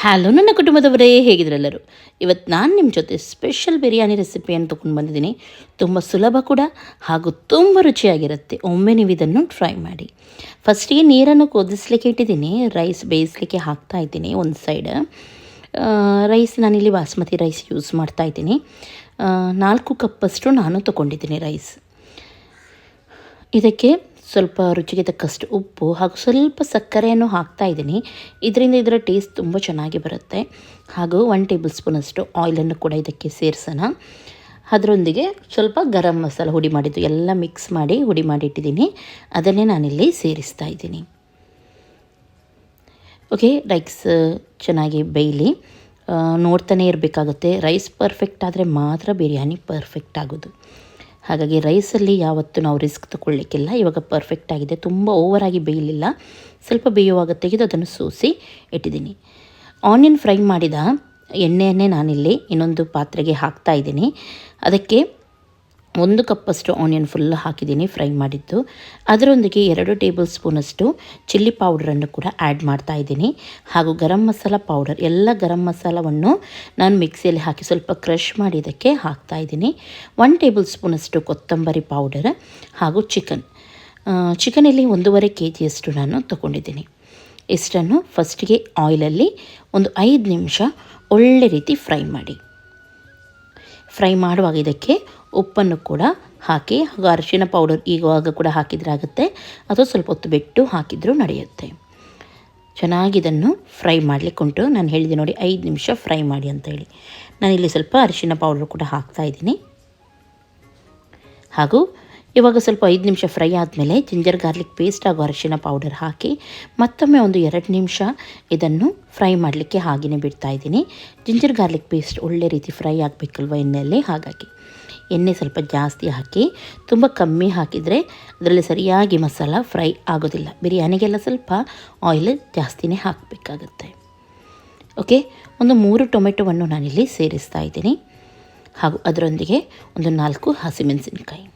Hello ನನ್ನ ಕುಟುಂಬದವರೇ, ಹೇಗಿದ್ರೆಲ್ಲರೂ? ಇವತ್ತು ನಾನು ನಿಮ್ಮ ಜೊತೆ ಸ್ಪೆಷಲ್ ಬಿರಿಯಾನಿ ರೆಸಿಪಿಯನ್ನು ತೊಗೊಂಡು ಬಂದಿದ್ದೀನಿ. ತುಂಬ ಸುಲಭ ಕೂಡ ಹಾಗೂ ತುಂಬ ರುಚಿಯಾಗಿರುತ್ತೆ. ಒಮ್ಮೆ ನೀವು ಇದನ್ನು ಟ್ರೈ ಮಾಡಿ. ಫಸ್ಟಿಗೆ ನೀರನ್ನು ಕುದಿಸ್ಲಿಕ್ಕೆ ಇಟ್ಟಿದ್ದೀನಿ. ರೈಸ್ ಬೇಯಿಸ್ಲಿಕ್ಕೆ ಹಾಕ್ತಾ ಇದ್ದೀನಿ ಒಂದು ಸೈಡ್ ರೈಸ್ ನಾನಿಲ್ಲಿ ಬಾಸ್ಮತಿ ರೈಸ್ ಯೂಸ್ ಮಾಡ್ತಾ ಇದ್ದೀನಿ. ನಾಲ್ಕು ಕಪ್ಪಷ್ಟು ನಾನು ತೊಗೊಂಡಿದ್ದೀನಿ ರೈಸ್ ಇದಕ್ಕೆ ಸ್ವಲ್ಪ ರುಚಿಗೆ ತಕ್ಕಷ್ಟು ಉಪ್ಪು ಹಾಗೂ ಸ್ವಲ್ಪ ಸಕ್ಕರೆಯನ್ನು ಹಾಕ್ತಾ ಇದ್ದೀನಿ. ಇದರಿಂದ ಇದರ ಟೇಸ್ಟ್ ತುಂಬ ಚೆನ್ನಾಗಿ ಬರುತ್ತೆ. ಹಾಗೂ ಒನ್ ಟೇಬಲ್ ಸ್ಪೂನಷ್ಟು ಆಯಿಲನ್ನು ಕೂಡ ಇದಕ್ಕೆ ಸೇರಿಸೋಣ. ಅದರೊಂದಿಗೆ ಸ್ವಲ್ಪ ಗರಂ ಮಸಾಲ ಹುಡಿ ಮಾಡಿದ್ದು ಎಲ್ಲ ಮಿಕ್ಸ್ ಮಾಡಿ ಹುಡಿ ಮಾಡಿಟ್ಟಿದ್ದೀನಿ. ಅದನ್ನೇ ನಾನಿಲ್ಲಿ ಸೇರಿಸ್ತಾ ಇದ್ದೀನಿ. ಓಕೆ ರೈಸ್ ಚೆನ್ನಾಗಿ ಬೇಯಲಿ. ನೋಡ್ತಾನೇ ಇರಬೇಕಾಗುತ್ತೆ. ರೈಸ್ ಪರ್ಫೆಕ್ಟ್ ಆದರೆ ಮಾತ್ರ ಬಿರಿಯಾನಿ ಪರ್ಫೆಕ್ಟ್ ಆಗೋದು. ಹಾಗಾಗಿ ರೈಸಲ್ಲಿ ಯಾವತ್ತೂ ನಾವು ರಿಸ್ಕ್ ತಗೊಳ್ಳಿಕ್ಕಿಲ್ಲ. ಇವಾಗ ಪರ್ಫೆಕ್ಟ್ ಆಗಿದೆ. ತುಂಬ ಓವರಾಗಿ ಬೇಯಲಿಲ್ಲ. ಸ್ವಲ್ಪ ಬೇಯುವಾಗ ತೆಗೆದು ಅದನ್ನು ಸೂಸಿ ಇಟ್ಟಿದ್ದೀನಿ. ಆನಿಯನ್ ಫ್ರೈ ಮಾಡಿದ ಎಣ್ಣೆಯನ್ನೇ ನಾನಿಲ್ಲಿ ಇನ್ನೊಂದು ಪಾತ್ರೆಗೆ ಹಾಕ್ತಾ ಇದ್ದೀನಿ. ಅದಕ್ಕೆ ಒಂದು ಕಪ್ಪಷ್ಟು ಆನಿಯನ್ ಫುಲ್ ಹಾಕಿದ್ದೀನಿ ಫ್ರೈ ಮಾಡಿದ್ದು. ಅದರೊಂದಿಗೆ ಎರಡು ಟೇಬಲ್ ಸ್ಪೂನಷ್ಟು ಚಿಲ್ಲಿ ಪೌಡ್ರನ್ನು ಕೂಡ ಆ್ಯಡ್ ಮಾಡ್ತಾ ಇದ್ದೀನಿ. ಹಾಗೂ ಗರಂ ಮಸಾಲ ಪೌಡರ್ ಎಲ್ಲ ಗರಂ ಮಸಾಲವನ್ನು ನಾನು ಮಿಕ್ಸಿಯಲ್ಲಿ ಹಾಕಿ ಸ್ವಲ್ಪ ಕ್ರಷ್ ಮಾಡಿ ಇದಕ್ಕೆ ಹಾಕ್ತಾ ಇದ್ದೀನಿ. ಒನ್ ಟೇಬಲ್ ಸ್ಪೂನಷ್ಟು ಕೊತ್ತಂಬರಿ ಪೌಡರ್ ಹಾಗೂ ಚಿಕನ್ ಚಿಕನಲ್ಲಿ ಒಂದೂವರೆ ಕೆ ಜಿಯಷ್ಟು ನಾನು ತೊಗೊಂಡಿದ್ದೀನಿ. ಇಷ್ಟನ್ನು ಫಸ್ಟಿಗೆ ಆಯಿಲಲ್ಲಿ ಒಂದು ಐದು ನಿಮಿಷ ಒಳ್ಳೆ ರೀತಿ ಫ್ರೈ ಮಾಡಿ. ಫ್ರೈ ಮಾಡುವಾಗ ಇದಕ್ಕೆ ಉಪ್ಪನ್ನು ಕೂಡ ಹಾಕಿ ಹಾಗೂ ಅರಿಶಿನ ಪೌಡರ್ ಈಗವಾಗ ಕೂಡ ಹಾಕಿದ್ರಾಗುತ್ತೆ ಅಥವಾ ಸ್ವಲ್ಪ ಹೊತ್ತು ಬಿಟ್ಟು ಹಾಕಿದರೂ ನಡೆಯುತ್ತೆ. ಚೆನ್ನಾಗಿ ಇದನ್ನು ಫ್ರೈ ಮಾಡಲಿಕ್ಕುಂಟು ನಾನು ಹೇಳಿದೆ ನೋಡಿ, ಐದು ನಿಮಿಷ ಫ್ರೈ ಮಾಡಿ ಅಂತ ಹೇಳಿ. ನಾನಿಲ್ಲಿ ಸ್ವಲ್ಪ ಅರಿಶಿನ ಪೌಡರ್ ಕೂಡ ಹಾಕ್ತಾ ಇದ್ದೀನಿ. ಹಾಗೂ ಇವಾಗ ಸ್ವಲ್ಪ ಐದು ನಿಮಿಷ ಫ್ರೈ ಆದಮೇಲೆ ಜಿಂಜರ್ ಗಾರ್ಲಿಕ್ ಪೇಸ್ಟ್ ಹಾಗೂ ಅರಿಶಿನ ಪೌಡರ್ ಹಾಕಿ ಮತ್ತೊಮ್ಮೆ ಒಂದು ಎರಡು ನಿಮಿಷ ಇದನ್ನು ಫ್ರೈ ಮಾಡಲಿಕ್ಕೆ ಹಾಗೆಯೇ ಬಿಡ್ತಾ ಇದ್ದೀನಿ. ಜಿಂಜರ್ ಗಾರ್ಲಿಕ್ ಪೇಸ್ಟ್ ಒಳ್ಳೆ ರೀತಿ ಫ್ರೈ ಆಗಬೇಕಲ್ವ ಎಣ್ಣೆಯಲ್ಲಿ? ಹಾಗಾಗಿ. ಎಣ್ಣೆ ಸ್ವಲ್ಪ ಜಾಸ್ತಿ ಹಾಕಿ ತುಂಬ ಕಮ್ಮಿ ಹಾಕಿದರೆ ಅದರಲ್ಲಿ ಸರಿಯಾಗಿ ಮಸಾಲ ಫ್ರೈ ಆಗೋದಿಲ್ಲ. ಬಿರಿಯಾನಿಗೆಲ್ಲ ಸ್ವಲ್ಪ ಆಯಿಲ್ ಜಾಸ್ತಿನೇ ಹಾಕಬೇಕಾಗತ್ತೆ. ಓಕೆ ಒಂದು ಮೂರು ಟೊಮೆಟೊವನ್ನು ನಾನಿಲ್ಲಿ ಸೇರಿಸ್ತಾ ಇದ್ದೀನಿ. ಹಾಗೂ ಅದರೊಂದಿಗೆ ಒಂದು ನಾಲ್ಕು ಹಸಿಮೆಣಸಿನಕಾಯಿ.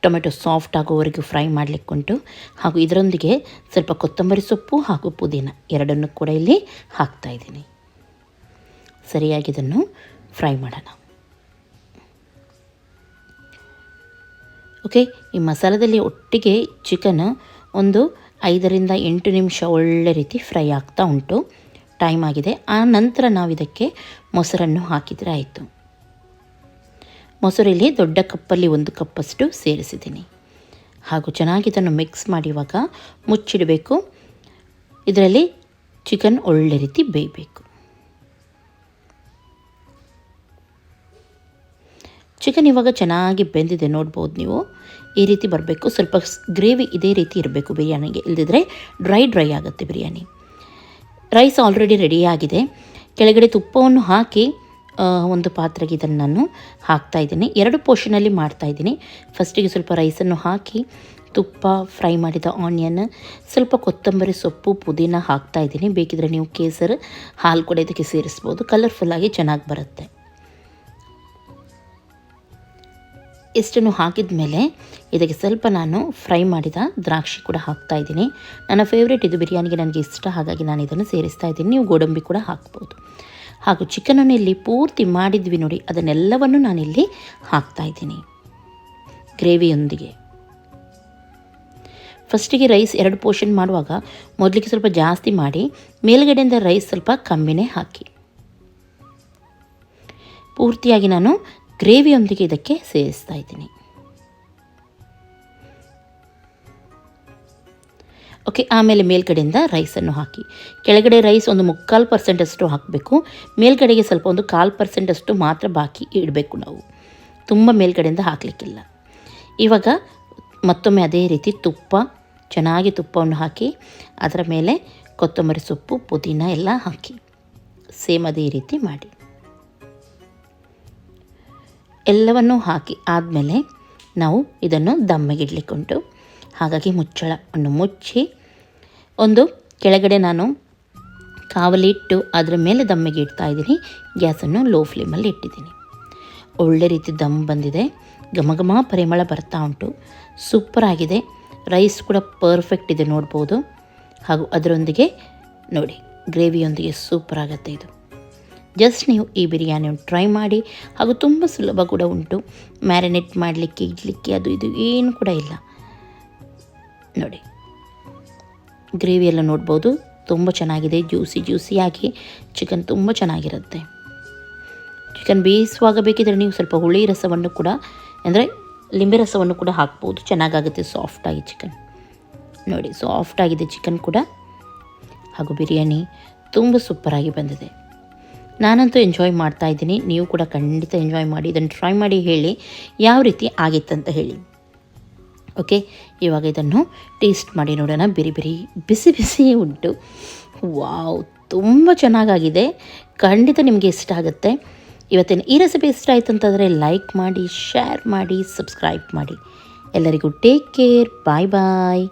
ಟೊಮೆಟೊ ಸಾಫ್ಟ್ ಆಗೋವರೆಗೂ ಫ್ರೈ ಮಾಡಲಿಕ್ಕುಂಟು. ಹಾಗೂ ಇದರೊಂದಿಗೆ ಸ್ವಲ್ಪ ಕೊತ್ತಂಬರಿ ಸೊಪ್ಪು ಹಾಗೂ ಪುದೀನ ಎರಡನ್ನು ಕೂಡ ಇಲ್ಲಿ ಹಾಕ್ತಾ ಇದ್ದೀನಿ. ಸರಿಯಾಗಿ ಇದನ್ನು ಫ್ರೈ ಮಾಡೋಣ. ಓಕೆ? ಈ ಮಸಾಲದಲ್ಲಿ ಒಟ್ಟಿಗೆ ಚಿಕನ್ ಒಂದು ಐದರಿಂದ ಎಂಟು ನಿಮಿಷ ಒಳ್ಳೆ ರೀತಿ ಫ್ರೈ ಆಗ್ತಾ ಉಂಟು. ಟೈಮ್ ಆಗಿದೆ. ಆ ನಂತರ ನಾವು ಇದಕ್ಕೆ ಮೊಸರನ್ನು ಹಾಕಿದರೆ ಆಯಿತು. ಮೊಸರಲ್ಲಿ ದೊಡ್ಡ ಕಪ್ಪಲ್ಲಿ ಒಂದು ಕಪ್ಪಷ್ಟು ಸೇರಿಸಿದ್ದೀನಿ. ಹಾಗೂ ಚೆನ್ನಾಗಿ ಇದನ್ನು ಮಿಕ್ಸ್ ಮಾಡಿವಾಗ ಮುಚ್ಚಿಡಬೇಕು. ಇದರಲ್ಲಿ ಚಿಕನ್ ಒಳ್ಳೆ ರೀತಿ ಬೇಯಬೇಕು. ಚಿಕನ್ ಇವಾಗ ಚೆನ್ನಾಗಿ ಬೆಂದಿದೆ, ನೋಡ್ಬೋದು ನೀವು. ಈ ರೀತಿ ಬರಬೇಕು. ಸ್ವಲ್ಪ ಗ್ರೇವಿ ಇದೇ ರೀತಿ ಇರಬೇಕು ಬಿರಿಯಾನಿಗೆ. ಇಲ್ಲದಿದ್ದರೆ ಡ್ರೈ ಡ್ರೈ ಆಗುತ್ತೆ ಬಿರಿಯಾನಿ. ರೈಸ್ ಆಲ್ರೆಡಿ ರೆಡಿಯಾಗಿದೆ ಕೆಳಗಡೆ ತುಪ್ಪವನ್ನು ಹಾಕಿ ಒಂದು ಪಾತ್ರೆಗೆ ಇದನ್ನು ನಾನು ಹಾಕ್ತಾ ಇದ್ದೀನಿ. ಎರಡು ಪೋರ್ಷನಲ್ಲಿ ಮಾಡ್ತಾ ಇದ್ದೀನಿ. ಫಸ್ಟಿಗೆ ಸ್ವಲ್ಪ ರೈಸನ್ನು ಹಾಕಿ, ತುಪ್ಪ ಫ್ರೈ ಮಾಡಿದ ಆನಿಯನ್ ಸ್ವಲ್ಪ ಕೊತ್ತಂಬರಿ ಸೊಪ್ಪು, ಪುದೀನ ಹಾಕ್ತಾ ಇದ್ದೀನಿ. ಬೇಕಿದ್ರೆ ನೀವು ಕೇಸರು, ಹಾಲು ಕೂಡ ಇದಕ್ಕೆ ಸೇರಿಸ್ಬೋದು. ಕಲರ್ಫುಲ್ಲಾಗಿ ಚೆನ್ನಾಗಿ ಬರುತ್ತೆ. ಇಷ್ಟನ್ನು ಹಾಕಿದ ಮೇಲೆ ಇದಕ್ಕೆ ಸ್ವಲ್ಪ ನಾನು ಫ್ರೈ ಮಾಡಿದ ದ್ರಾಕ್ಷಿ ಕೂಡ ಹಾಕ್ತಾ ಇದ್ದೀನಿ. ನನ್ನ ಫೇವ್ರೇಟ್ ಇದು ಬಿರಿಯಾನಿಗೆ ನನಗೆ ಇಷ್ಟ, ಹಾಗಾಗಿ ನಾನು ಇದನ್ನು ಸೇರಿಸ್ತಾ ಇದ್ದೀನಿ. ನೀವು ಗೋಡಂಬಿ ಕೂಡ ಹಾಕ್ಬೋದು. ಹಾಗೂ ಚಿಕನನ್ನು ಇಲ್ಲಿ ಪೂರ್ತಿ ಮಾಡಿದ್ವಿ ನೋಡಿ, ಅದನ್ನೆಲ್ಲವನ್ನು ನಾನಿಲ್ಲಿ ಹಾಕ್ತಾ ಇದ್ದೀನಿ. ಗ್ರೇವಿಯೊಂದಿಗೆ. ಫಸ್ಟಿಗೆ ರೈಸ್ ಎರಡು ಪೋರ್ಷನ್ ಮಾಡುವಾಗ ಮೊದಲಿಗೆ ಸ್ವಲ್ಪ ಜಾಸ್ತಿ ಮಾಡಿ, ಮೇಲುಗಡೆಯಿಂದ ರೈಸ್ ಸ್ವಲ್ಪ ಕಮ್ಮಿನೇ ಹಾಕಿ. ಪೂರ್ತಿಯಾಗಿ ನಾನು ಗ್ರೇವಿಯೊಂದಿಗೆ ಇದಕ್ಕೆ ಸೇರಿಸ್ತಾ ಇದ್ದೀನಿ. ಓಕೆ ಆಮೇಲೆ ಮೇಲ್ಗಡೆಯಿಂದ ರೈಸನ್ನು ಹಾಕಿ. ಕೆಳಗಡೆ ರೈಸ್ ಒಂದು ಮುಕ್ಕಾಲು ಪರ್ಸೆಂಟಷ್ಟು ಹಾಕಬೇಕು. ಮೇಲ್ಗಡೆಗೆ ಸ್ವಲ್ಪ ಒಂದು ಕಾಲು ಪರ್ಸೆಂಟಷ್ಟು ಮಾತ್ರ ಬಾಕಿ ಇಡಬೇಕು ನಾವು. ತುಂಬ ಮೇಲ್ಗಡೆಯಿಂದ ಹಾಕಲಿಕ್ಕಿಲ್ಲ. ಇವಾಗ ಮತ್ತೊಮ್ಮೆ ಅದೇ ರೀತಿ ತುಪ್ಪ, ಚೆನ್ನಾಗಿ ತುಪ್ಪವನ್ನು ಹಾಕಿ, ಅದರ ಮೇಲೆ ಕೊತ್ತಂಬರಿ ಸೊಪ್ಪು, ಪುದೀನ ಎಲ್ಲ ಹಾಕಿ. ಸೇಮ್ ಅದೇ ರೀತಿ ಮಾಡಿ. ಎಲ್ಲವನ್ನೂ ಹಾಕಿ ಆದಮೇಲೆ ನಾವು ಇದನ್ನು ದಮ್ಮಿಗಿಡ್ಲಿಕ್ಕುಂಟು ಹಾಗಾಗಿ ಮುಚ್ಚಳವನ್ನು ಮುಚ್ಚಿ ಒಂದು ಕೆಳಗಡೆ ನಾನು ಕಾವಲಿಟ್ಟು ಅದರ ಮೇಲೆ ದಮ್ಮಿಗೆ ಇಡ್ತಾ ಇದ್ದೀನಿ. ಗ್ಯಾಸನ್ನು ಲೋ ಫ್ಲೇಮಲ್ಲಿ ಇಟ್ಟಿದ್ದೀನಿ. ಒಳ್ಳೆ ರೀತಿ ದಮ್ ಬಂದಿದೆ. ಘಮ ಘಮ ಪರಿಮಳ ಬರ್ತಾ ಉಂಟು. ಸೂಪರ್ ಆಗಿದೆ. ರೈಸ್ ಕೂಡ ಪರ್ಫೆಕ್ಟ್ ಇದೆ ನೋಡ್ಬೋದು. ಹಾಗೂ ಅದರೊಂದಿಗೆ ನೋಡಿ, ಗ್ರೇವಿಯೊಂದಿಗೆ ಸೂಪರ್ ಆಗುತ್ತೆ ಇದು. ಜಸ್ಟ್ ನೀವು ಈ ಬಿರಿಯಾನಿಯನ್ನು ಟ್ರೈ ಮಾಡಿ ಹಾಗೂ ತುಂಬ ಸುಲಭ ಕೂಡ ಉಂಟು. ಮ್ಯಾರಿನೇಟ್ ಮಾಡಲಿಕ್ಕೆ, ಇಡಲಿಕ್ಕೆ ಅದು ಇದು ಏನು ಕೂಡ ಇಲ್ಲ. ನೋಡಿ. ಗ್ರೇವಿ ಎಲ್ಲ ನೋಡ್ಬೋದು. ತುಂಬ ಚೆನ್ನಾಗಿದೆ ಜ್ಯೂಸಿ ಜ್ಯೂಸಿಯಾಗಿ ಚಿಕನ್ ತುಂಬ ಚೆನ್ನಾಗಿರುತ್ತೆ. ಚಿಕನ್ ಬೇಯಿಸುವಾಗ ಬೇಕಿದ್ರೆ ನೀವು ಸ್ವಲ್ಪ ಹುಳಿ ರಸವನ್ನು ಕೂಡ, ಅಂದರೆ ಲಿಂಬೆ ರಸವನ್ನು ಕೂಡ ಹಾಕ್ಬೋದು. ಚೆನ್ನಾಗಾಗುತ್ತೆ ಸಾಫ್ಟಾಗಿ ಚಿಕನ್ ನೋಡಿ ಸಾಫ್ಟಾಗಿದೆ ಚಿಕನ್ ಕೂಡ. ಹಾಗೂ ಬಿರಿಯಾನಿ ತುಂಬ ಸೂಪರಾಗಿ ಬಂದಿದೆ. ನಾನಂತೂ ಎಂಜಾಯ್ ಮಾಡ್ತಾ ಇದ್ದೀನಿ. ನೀವು ಕೂಡ ಖಂಡಿತ ಎಂಜಾಯ್ ಮಾಡಿ, ಇದನ್ನು ಟ್ರೈ ಮಾಡಿ ಹೇಳಿ, ಯಾವ ರೀತಿ ಆಗಿತ್ತಂತ ಹೇಳಿ. ಓಕೆ ಇವಾಗ ಇದನ್ನು ಟೇಸ್ಟ್ ಮಾಡಿ ನೋಡೋಣ. ಬಿರಿ ಬಿರಿ, ಬಿಸಿ ಬಿಸಿ ಉಂಟು. ವಾವ್ ತುಂಬ ಚೆನ್ನಾಗಾಗಿದೆ. ಖಂಡಿತ ನಿಮಗೆ ಇಷ್ಟ ಆಗುತ್ತೆ. ಇವತ್ತಿನ ಈ ರೆಸಿಪಿ ಇಷ್ಟ ಆಯಿತು ಅಂತಂದರೆ ಲೈಕ್ ಮಾಡಿ ಶೇರ್ ಮಾಡಿ ಸಬ್ಸ್ಕ್ರೈಬ್ ಮಾಡಿ. ಎಲ್ಲರಿಗೂ ಟೇಕ್ ಕೇರ್ ಬಾಯ್ ಬಾಯ್